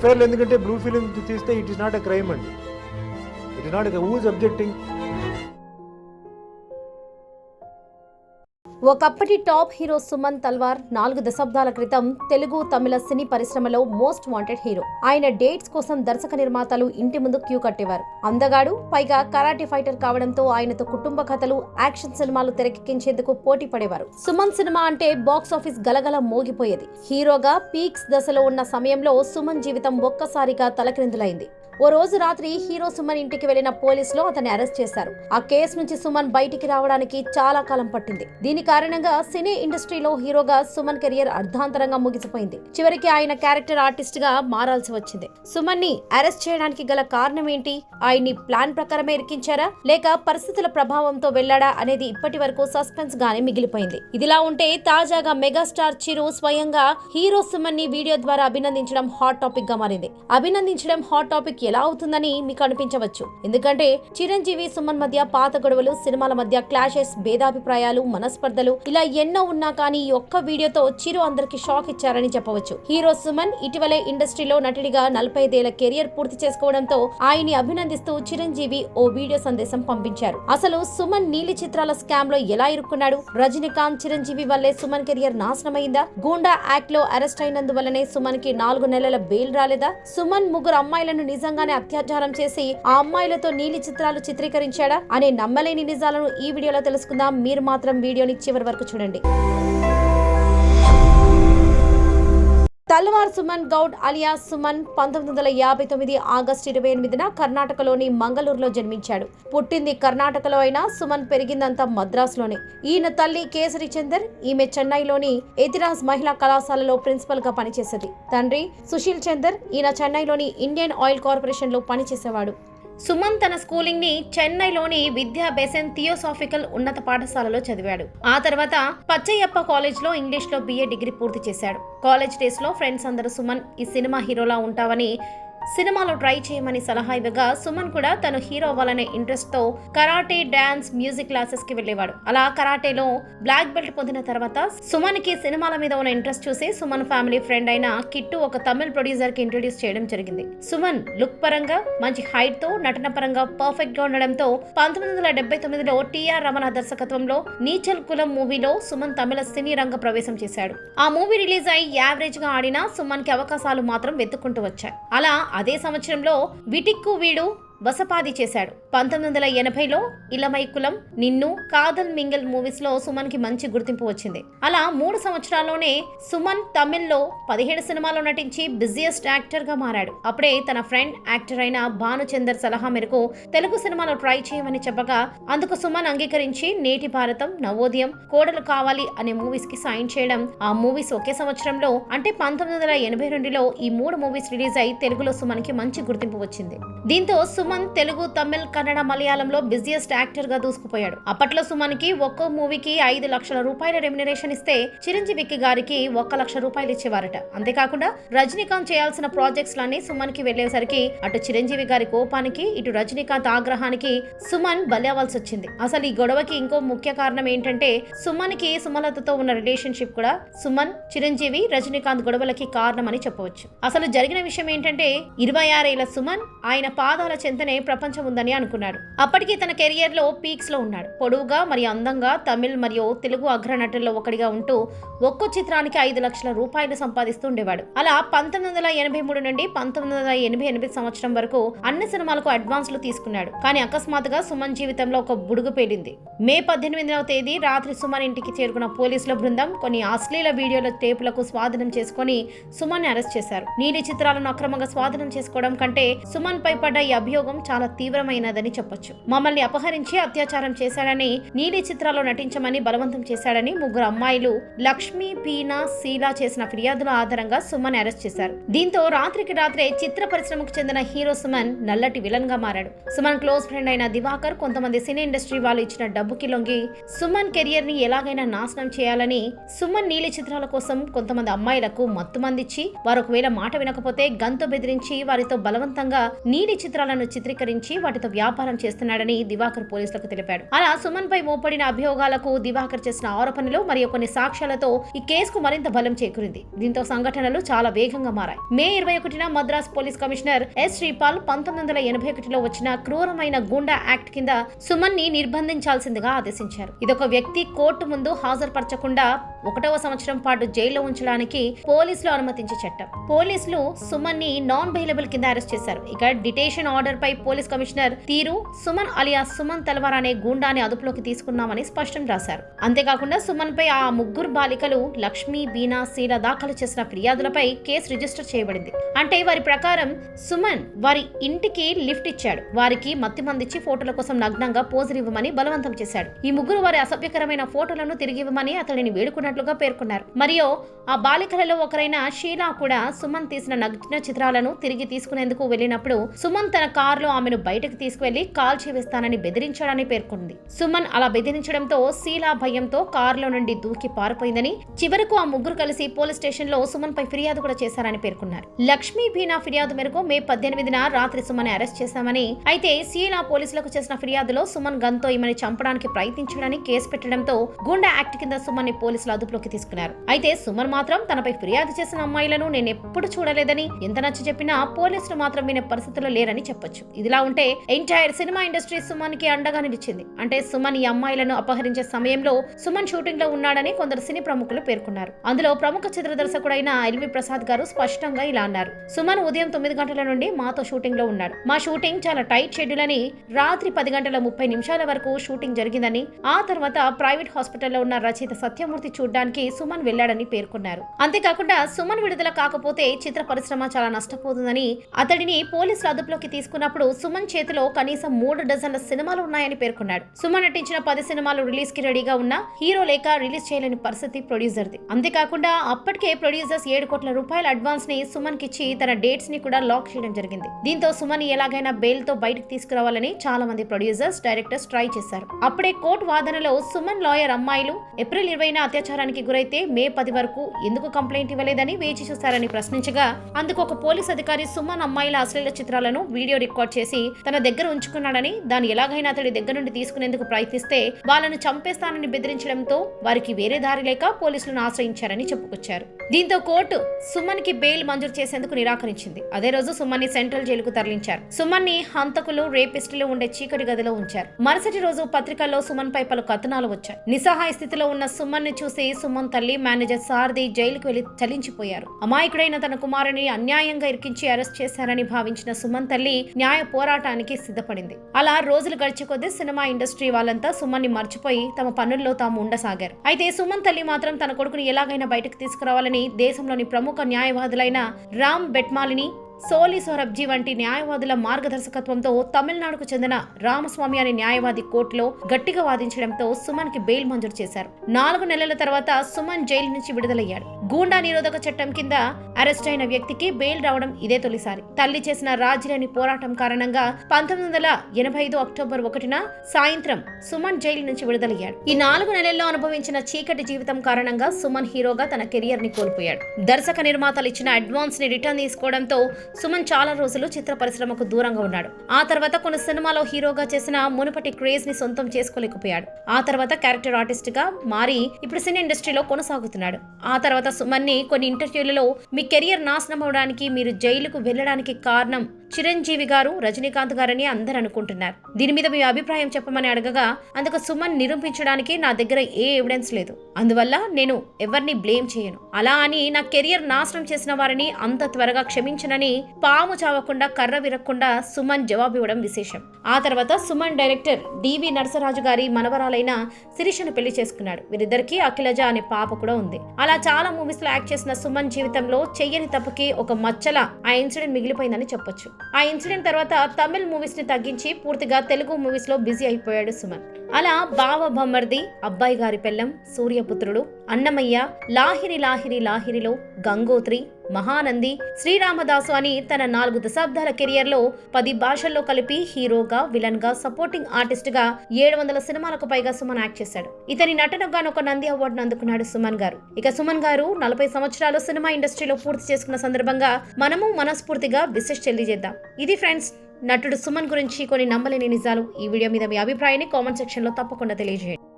ఎఫ్ఐఆర్లు ఎందుకంటే blue film తీస్తే it is not a crime అండి. It is not who's objecting ఒకప్పటి టాప్ హీరో సుమన్ తల్వార్ నాలుగు దశాబ్దాల క్రితం తెలుగు తమిళ సినీ పరిశ్రమలో మోస్ట్ వాంటెడ్ హీరో. ఆయన డేట్స్ కోసం దర్శక నిర్మాతలు ఇంటి ముందు క్యూ కట్టేవారు. అందగాడు పైగా కరాటే ఫైటర్ కావడంతో ఆయనతో కుటుంబ కథలు యాక్షన్ సినిమాలు తెరకెక్కించేందుకు పోటీ పడేవారు. సుమన్ సినిమా అంటే బాక్స్ ఆఫీస్ గలగల మోగిపోయేది. హీరోగా పీక్స్ దశలో ఉన్న సమయంలో సుమన్ జీవితం ఒక్కసారిగా తలక్రిందులైంది. ఓ రోజు రాత్రి హీరో సుమన్ ఇంటికి వెళ్ళిన పోలీసులు అతన్ని అరెస్ట్ చేశారు. ఆ కేసు నుంచి సుమన్ బయటికి రావడానికి చాలా కాలం పట్టింది. దీని కారణంగా సినీ ఇండస్ట్రీలో హీరోగా సుమన్ కెరియర్ అర్ధాంతరంగా ముగిసిపోయింది. చివరికి ఆయన క్యారెక్టర్ ఆర్టిస్ట్గా మారాల్సి వచ్చింది. సుమన్ని అరెస్ట్ చేయడానికి గల కారణం ఏంటి? ఆయన్ని ప్లాన్ ప్రకారమే ఇరికించారా? లేక పరిస్థితుల ప్రభావంతో వెళ్ళాడా అనేది ఇప్పటి వరకు సస్పెన్స్ గానే మిగిలిపోయింది. ఇదిలా ఉంటే తాజాగా మెగాస్టార్ చిరు స్వయంగా హీరో సుమన్ని వీడియో ద్వారా అభినందించడం హాట్ టాపిక్గా మారింది. అభినందించడం హాట్ టాపిక్ ఎలా అవుతుందని మీకు అనిపించవచ్చు. ఎందుకంటే చిరంజీవి సుమన్ మధ్య పాత గొడవలు సినిమాల మధ్య క్లాషెస్ భేదాభిప్రాయాలు మనస్పర్ధలు ఇలా ఎన్నో ఉన్నా కానీ ఈ ఒక్క వీడియోతో చిరు అందరికి షాక్ ఇచ్చారని చెప్పవచ్చు. హీరో సుమన్ ఇటీవలే ఇండస్ట్రీలో నటుడిగా నలభై ఐదేళ్ళ కెరియర్ పూర్తి చేసుకోవడంతో ఆయన్ని అభినందిస్తూ చిరంజీవి ఓ వీడియో సందేశం పంపించారు. అసలు సుమన్ నీలి చిత్రాల స్కామ్లో ఎలా ఇరుక్కున్నాడు? రజనీకాంత్ చిరంజీవి వల్లే సుమన్ కెరియర్ నాశనమైందా? గూండా యాక్ట్లో అరెస్ట్ అయినందువల్లనే సుమన్కి నాలుగు నెలల బెయిల్ రాలేదా? సుమన్ ముగ్గురు అమ్మాయిలను నిజంగా నిజంగానే అత్యాచారం చేసి ఆ అమ్మాయిలతో నీలి చిత్రాలు చిత్రీకరించాడా అనే నమ్మలేని నిజాలను ఈ వీడియోలో తెలుసుకుందాం. మీరు మాత్రం వీడియోని చివరి వరకు చూడండి. తల్వార్ సుమన్ గౌడ్ అలియా సుమన్ పంతొమ్మిది వందల యాభై తొమ్మిది ఆగస్టు ఇరవై ఎనిమిదిన కర్ణాటకలోని మంగళూరులో జన్మించాడు. పుట్టింది కర్ణాటకలో అయినా సుమన్ పెరిగిందంతా మద్రాసులోనే. ఈయన తల్లి కేసరి చందర్ ఈమె చెన్నైలోని ఎతిరాజ్ మహిళా కళాశాలలో ప్రిన్సిపల్గా పనిచేసేది. తండ్రి సుశీల్ చందర్ ఈయన చెన్నైలోని ఇండియన్ ఆయిల్ కార్పొరేషన్లో పనిచేసేవాడు. సుమన్ తన స్కూలింగ్ని చెన్నైలోని విద్యా బెసెన్ థియోసాఫికల్ ఉన్నత పాఠశాలలో చదివాడు. ఆ తర్వాత పచ్చయ్యప్ప కాలేజ్లో ఇంగ్లీష్లో బిఏ డిగ్రీ పూర్తి చేశాడు. కాలేజ్ డేస్లో ఫ్రెండ్స్ అందరూ సుమన్ ఈ సినిమా హీరోలా ఉంటావని సినిమాలో ట్రై చేయమని సలహా ఇవ్వగా సుమన్ కూడా తను హీరో అవ్వాలనే ఇంట్రెస్ట్తో కరాటే డాన్స్ మ్యూజిక్ క్లాసెస్కి వెళ్ళేవాడు. అలా కరాటేలో బ్లాక్ బెల్ట్ పొందిన తర్వాత సుమన్కి సినిమాల మీద ఉన్న ఇంట్రెస్ట్ చూసి సుమన్ ఫ్యామిలీ ఫ్రెండ్ అయిన కిట్టు ఒక తమిళ్ ప్రొడ్యూసర్కి ఇంట్రొడ్యూస్ చేయడం జరిగింది. సుమన్ లుక్ పరంగా మంచి హైట్తో నటన పరంగా పర్ఫెక్ట్గా ఉండడంతో పంతొమ్మిది వందల డెబ్బై తొమ్మిదిలో టిఆర్ రమణ దర్శకత్వంలో నీచల్ కులం మూవీలో సుమన్ తమిళ సినీ రంగ ప్రవేశం చేశాడు. ఆ మూవీ రిలీజ్ అయి యావరేజ్గా ఆడినా సుమన్కి అవకాశాలు మాత్రం వెతుక్కుంటూ వచ్చాయి. అలా అదే సంవత్సరంలో విటిక్కు వీడు వసపాది చేశాడు. పంతొమ్మిది వందల ఎనభైలో ఇలమైకులం నిన్ను కాదల్ మింగల్ మూవీస్లో సుమన్కి మంచి గుర్తింపు వచ్చింది. అలా మూడు సంవత్సరాల్లోనే సుమన్ తమిళ్ళో పదిహేడు సినిమాల్లో నటించి బిజియెస్ట్ యాక్టర్గా మారాడు. అప్పుడే తన ఫ్రెండ్ యాక్టర్ అయిన భానుచందర్ సలహా మేరకు తెలుగు సినిమాలో ట్రై చేయమని చెప్పగా అందుకు సుమన్ అంగీకరించి నేటి భారతం నవోదయం కోడలు కావాలి అనే మూవీస్కి సైన్ చేయడం ఆ మూవీస్ ఒకే సంవత్సరంలో అంటే పంతొమ్మిది వందల ఎనభై రెండులో ఈ మూడు మూవీస్ రిలీజ్ అయి తెలుగులో సుమన్కి మంచి గుర్తింపు వచ్చింది. దీంతో సుమన్ సుమన్ తెలుగు తమిళ్ కన్నడ మలయాళంలో బిజియెస్ట్ యాక్టర్గా దూసుకుపోయాడు. అప్పట్లో సుమన్కి ఒక్కో మూవీకి ఐదు లక్షల రూపాయల రెమ్యునరేషన్ ఇస్తే చిరంజీవికి గారికి ఒక్క లక్ష రూపాయలు ఇచ్చేవారట. అంతేకాకుండా రజనీకాంత్ చేయాల్సిన ప్రాజెక్ట్స్ లన్నీ సుమన్కి వెళ్ళేసరికి అటు చిరంజీవి గారి కోపానికి ఇటు రజనీకాంత్ ఆగ్రహానికి సుమన్ బలవ్వాల్సి వచ్చింది అసలు ఈ గొడవకి ఇంకో ముఖ్య కారణం ఏంటంటే సుమన్కి సుమలతతో ఉన్న రిలేషన్షిప్ కూడా సుమన్ చిరంజీవి రజనీకాంత్ గొడవలకి కారణమని చెప్పవచ్చు. అసలు జరిగిన విషయం ఏంటంటే ఇరవై ఆరేళ్ళ సుమన్ ఆయన పాదాల చెంతనే ప్రపంచం ఉందని అనుకున్నాడు. అప్పటికి తన కెరియర్లో పీక్స్లో ఉన్నాడు. పొడవుగా మరియు అందంగా తమిళ్ మరియు తెలుగు అగ్రనటుల్లో ఒకటిగా ఉంటూ ఒక్కో చిత్రానికి ఐదు లక్షల రూపాయలు సంపాదిస్తూ ఉండేవాడు. అలా పంతొమ్మిది వందల ఎనభై మూడు నుండి పంతొమ్మిది వందల ఎనభై ఎనిమిది సంవత్సరం వరకు అన్ని సినిమాలకు అడ్వాన్స్లు తీసుకున్నాడు. కానీ అకస్మాత్తుగా సుమన్ జీవితంలో ఒక బుడుగు పేలింది. మే పద్దెనిమిదవ తేదీ రాత్రి సుమన్ ఇంటికి చేరుకున్న పోలీసుల బృందం కొన్ని అశ్లీల వీడియోల టేపులకు స్వాధీనం చేసుకుని సుమన్ అరెస్ట్ చేశారు. నీలి చిత్రాలను అక్రమంగా స్వాధీనం చేసుకోవడం కంటే సుమన్ పై పడ్డ ఈ అభియోగం చాలా తీవ్రమైనదని చెప్పొచ్చు. మమ్మల్ని అపహరించి అత్యాచారం చేశాడని నీలి చిత్రాల్లో నటించమని బలవంతం చేశాడని ముగ్గురు అమ్మాయిలు లక్ష్మి పీనా శీలా చేసిన ఫిర్యాదుల ఆధారంగా సుమన్ అరెస్ట్ చేశారు. దీంతో రాత్రికి రాత్రే చిత్ర పరిశ్రమకు చెందిన హీరో సుమన్ నల్లటి విలన్గా మారాడు. సుమన్ క్లోజ్ ఫ్రెండ్ అయిన దివాకర్ కొంతమంది సినీ ఇండస్ట్రీ వాళ్ళు ఇచ్చిన డబ్బుకి లొంగి సుమన్ కెరియర్ని ఎలాగైనా నాశనం చేయాలని సుమన్ నీలి చిత్రాల కోసం కొంతమంది అమ్మాయిలకు మత్తు మందిచ్చి వారు ఒకవేళ మాట వినకపోతే గంతో బెదిరించి వారితో బలవంతంగా నీలి చిత్రాలను చిత్రీకరించి వాటితో వ్యాపారం చేస్తున్నాడని దివాకర్ పోలీసులకు తెలిపాడు. అలా సుమన్ పై మోపడిన అభియోగాలకు దివాకర్ చేసిన ఆరోపణలు మరియు కొన్ని సాక్ష్యాలతో ఈ కేసుకు మరింత బలం చేకూరింది. దీంతో సంఘటనలు చాలా వేగంగా మారాయి. మే ఇరవై ఒకటిన Madras police commissioner S Sripal పంతొమ్మిది వందల ఎనభై ఒకటిలో వచ్చిన క్రూరమైన గూండా యాక్ట్ కింద సుమన్ని నిర్బంధించాల్సిందిగా ఆదేశించారు. ఇదొక వ్యక్తి కోర్టు ముందు హాజరుపరచకుండా ఒకటవ సంవత్సరం పాటు జైల్లో ఉంచడానికి పోలీసులు అనుమతించే చట్టం. పోలీసులు సుమన్ని నాన్ బెయిలబుల్ కింద అరెస్ట్ చేశారు. ఇక డిటేషన్ ఆర్డర్ పై పోలీస్ కమిషనర్ తీరు సుమన్ అలియా సుమన్ తల్వార్ అనే గూండాని అదుపులోకి తీసుకున్నామని స్పష్టం రాశారు. అంతేకాకుండా సుమన్ పై ఆ ముగ్గురు బాలికలు లక్ష్మి బీనా శీల దాఖలు చేసిన ఫిర్యాదులపై కేసు రిజిస్టర్ చేయబడింది. అంటే వారి ప్రకారం సుమన్ వారి ఇంటికి లిఫ్ట్ ఇచ్చాడు. వారికి మత్తి మందిచ్చి ఫోటోల కోసం నగ్నంగా పోజులు ఇవ్వమని బలవంతం చేశాడు. ఈ ముగ్గురు వారి అసభ్యకరమైన ఫోటోలను తిరిగి ఇవ్వమని అతడిని వేడుకున్నాడు వేడుకున్నట్లుగా పేర్కొన్నారు. మరియు ఆ బాలికలలో ఒకరైన షీలా కూడా సుమన్ తీసిన నగ్న చిత్రాలను తిరిగి తీసుకునేందుకు వెళ్ళినప్పుడు సుమన్ తన కారులో ఆమెను బయటకు తీసుకువెళ్ళి కాల్ చేవేస్తానని బెదిరించాడని పేర్కొంది. సుమన్ అలా బెదిరించడంతో శీలా భయంతో కారులో నుండి దూకి పారిపోయిందని చివరకు ఆ ముగ్గురు కలిసి పోలీస్ స్టేషన్లో సుమన్ పై ఫిర్యాదు కూడా చేశారని పేర్కొన్నారు. లక్ష్మీ భీనా ఫిర్యాదు మేరకు మే పద్దెనిమిదిన రాత్రి సుమన్ అరెస్ట్ చేశామని అయితే శీలా పోలీసులకు చేసిన ఫిర్యాదులో సుమన్ గన్తో ఈమెను చంపడానికి ప్రయత్నించడానికి కేసు పెట్టడంతో గుండా యాక్ట్ కింద సుమన్ని పోలీసులు అదుపులోకి తీసుకున్నారు. అయితే సుమన్ మాత్రం తనపై ఫిర్యాదు చేసిన అమ్మాయిలను నేను ఎప్పుడు చూడలేదని ఎంత నచ్చ చెప్పినా పోలీసులు మాత్రం వినే పరిస్థితుల్లో లేరని చెప్పొచ్చు. ఇదిలా ఉంటే ఎంటైర్ సినిమా ఇండస్ట్రీ సుమన్కి అండగా నిలిచింది. అంటే సుమన్ ఈ అమ్మాయిలను అపహరించే సమయంలో సుమన్ షూటింగ్లో ఉన్నాడని కొందరు సినీ ప్రముఖులు పేర్కొన్నారు. అందులో ప్రముఖ చిత్ర దర్శకుడైన ఎల్వి ప్రసాద్ గారు స్పష్టంగా ఇలా అన్నారు. సుమన్ ఉదయం తొమ్మిది గంటల నుండి మాతో షూటింగ్లో ఉన్నాడు. మా షూటింగ్ చాలా టైట్ షెడ్యూల్ అని రాత్రి పది గంటల ముప్పై నిమిషాల వరకు షూటింగ్ జరిగిందని ఆ తర్వాత ప్రైవేట్ హాస్పిటల్లో ఉన్న రచయిత సత్యమూర్తి చూడ్డానికి సుమన్ వెళ్ళాడని పేర్కొన్నారు. అంతేకాకుండా సుమన్ విడుదల కాకపోతే చిత్ర పరిశ్రమ చాలా నష్టపోతుందని అతడిని పోలీసులు అదుపులోకి తీసుకున్నప్పుడు సుమన్ చేతిలో కనీసం మూడు డజన్ల సినిమాలు ఉన్నాయని పేర్కొన్నాడు. సుమన్ నటించిన పది సినిమాలు రిలీజ్కి రెడీగా ఉన్న హీరో లేక రిలీజ్ చేయలేని పరిస్థితి ప్రొడ్యూసర్ది. అంతేకాకుండా అప్పటికే ప్రొడ్యూసర్స్ ఏడు కోట్ల రూపాయల అడ్వాన్స్ని సుమన్ కిచ్చి తన డేట్స్ని కూడా లాక్ చేయడం జరిగింది. దీంతో సుమన్ ఎలాగైనా బెయిల్తో బయటకు తీసుకురావాలని చాలా మంది ప్రొడ్యూసర్స్ డైరెక్టర్స్ ట్రై చేశారు. అప్పుడే కోర్టు వాదనలో సుమన్ లాయర్ అమ్మాయిలు ఏప్రిల్ ఇరవైన అత్యాచారానికి గురైతే మే పది వరకు ఎందుకు కంప్లైంట్ ఇవ్వలేదని వేచి చూశారని ప్రశ్నించగా అందుకు ఒక పోలీస్ అధికారి సుమన్ అమ్మాయిల అశ్లీల చిత్రాలను వీడియో రికార్డ్ చేసి తన దగ్గర ఉంచుకున్నాడని దాన్ని ఎలాగైనా అతడి దగ్గర నుండి తీసుకునేందుకు ప్రయత్నిస్తే వాళ్ళను చంపేస్తానని బెదిరించడంతో వారికి వేరే దారి లేక పోలీసులను ఆశ్రయించారని చెప్పుకొచ్చారు. దీంతో కోర్టు సుమన్కి బెయిల్ మంజూరు చేసేందుకు నిరాకరించింది. అదే రోజు సుమన్ని సెంట్రల్ జైలుకు తరలించారు. సుమన్ని హంతకులు రేపిస్టులు ఉండే చీకటి గదిలో ఉంచారు. మరుసటి రోజు పత్రికల్లో సుమన్ పై పలు కథనాలు వచ్చాయి. నిస్సహాయ స్థితిలో ఉన్న సుమన్ని చూసి సుమన్ తల్లి మేనేజర్ సారథి జైలుకు వెళ్ళి చలించిపోయారు. అమాయకుడైన తన కుమారుని అన్యాయంగా ఇరికించి అరెస్ట్ చేశారని భావించిన సుమన్ తల్లి న్యాయ పోరాటానికి సిద్ధపడింది. అలా రోజులు గడిచే కొద్దీ సినిమా ఇండస్ట్రీ వాళ్ళంతా సుమన్ని మర్చిపోయి తమ పనుల్లో తాము ఉండసాగారు. అయితే సుమన్ తల్లి మాత్రం తన కొడుకుని ఎలాగైనా బయటకు తీసుకురావాలని దేశంలోని ప్రముఖ న్యాయవాదులైన రామ్ బెట్మాలిని సోలి సొరబ్జీ వంటి న్యాయవాదుల మార్గదర్శకత్వంతో తమిళనాడుకు చెందిన రామస్వామి అనే న్యాయవాది కోర్టులో గట్టిగా వాదించడంతో సుమన్కి బెయిల్ మంజూరు చేశారు. నాలుగు నెలల తర్వాత సుమన్ జైలు నుంచి విడుదలయ్యాడు. గూండా నిరోధక చట్టం కింద అరెస్ట్ అయిన వ్యక్తికి బెయిల్ రావడం ఇదే తొలిసారి. తల్లి చేసిన రాజీలేని పోరాటం కారణంగా పంతొమ్మిది వందల ఎనభై ఐదు అక్టోబర్ ఒకటిన సాయంత్రం సుమన్ జైలు నుంచి విడుదలయ్యాడు. ఈ నాలుగు నెలల్లో అనుభవించిన చీకటి జీవితం కారణంగా సుమన్ హీరోగా తన కెరియర్ని కోల్పోయాడు. దర్శక నిర్మాతలు ఇచ్చిన అడ్వాన్స్ని రిటర్న్ తీసుకోవడంతో సుమన్ చాలా రోజులు చిత్ర పరిశ్రమకు దూరంగా ఉన్నాడు. ఆ తర్వాత కొన్ని సినిమాలో హీరోగా చేసిన మునుపటి క్రేజ్ని సొంతం చేసుకోలేకపోయాడు. ఆ తర్వాత క్యారెక్టర్ ఆర్టిస్ట్గా మారి ఇప్పుడు సినీ ఇండస్ట్రీలో కొనసాగుతున్నాడు. ఆ తర్వాత సుమన్ని కొన్ని ఇంటర్వ్యూలలో మీ కెరియర్ నాశనం అవడానికి మీరు జైలుకు వెళ్ళడానికి కారణం చిరంజీవి గారు రజనీకాంత్ గారని అందరు అనుకుంటున్నారు. దీని మీద మీ అభిప్రాయం చెప్పమని అడగగా అందుకు సుమన్ నిరూపించడానికి నా దగ్గర ఏ ఎవిడెన్స్ లేదు. అందువల్ల నేను ఎవరిని బ్లేమ్ చేయను. అలా అని నా కెరియర్ నాశనం చేసిన వారిని అంత త్వరగా క్షమించనని పాము చావకుండా కర్ర విరక్కుండా సుమన్ జవాబు ఇవ్వడం విశేషం. ఆ తర్వాత సుమన్ డైరెక్టర్ డివి నరసరాజు గారి మనవరాలైన శిరీషను పెళ్ళి చేసుకున్నాడు. వీరిద్దరికి అఖిలజ అనే పాప కూడా ఉంది. అలా చాలా మూవీస్లో యాక్ట్ చేసిన సుమన్ జీవితంలో చెయ్యని తప్పుకి ఒక మచ్చల ఆ ఇన్సిడెంట్ మిగిలిపోయిందని చెప్పొచ్చు. ఆ ఇన్సిడెంట్ తర్వాత తమిళ్ మూవీస్ని తగ్గించి పూర్తిగా తెలుగు మూవీస్లో బిజీ అయిపోయాడు సుమన్. అలా బావ బొమ్మర్ది అబ్బాయి గారి పెళ్ళం సూర్యపుత్రుడు అన్నమయ్య లాహిరి లాహిరి లాహిరిలో గంగోత్రి మహానంది శ్రీరామదాసు అని తన నాలుగు దశాబ్దాల కెరియర్లో పది భాషల్లో కలిపి హీరోగా విలన్గా సపోర్టింగ్ ఆర్టిస్ట్గా ఏడు వందల సినిమాలకు పైగా సుమన్ యాక్ట్ చేశాడు. ఇతని నటనకు గాను ఒక నంది అవార్డును అందుకున్నాడు సుమన్ గారు. ఇక సుమన్ గారు నలభై సంవత్సరాలు సినిమా ఇండస్ట్రీలో పూర్తి చేసుకున్న సందర్భంగా మనము మనస్ఫూర్తిగా విశేష్ తెలియజేద్దాం ఇది ఫ్రెండ్స్ నటుడు సుమన్ గురించి కొన్ని నమ్మలేని నిజాలు. ఈ వీడియో మీద మీ అభిప్రాయాన్ని కామెంట్ సెక్షన్లో తప్పకుండా తెలియజేయండి.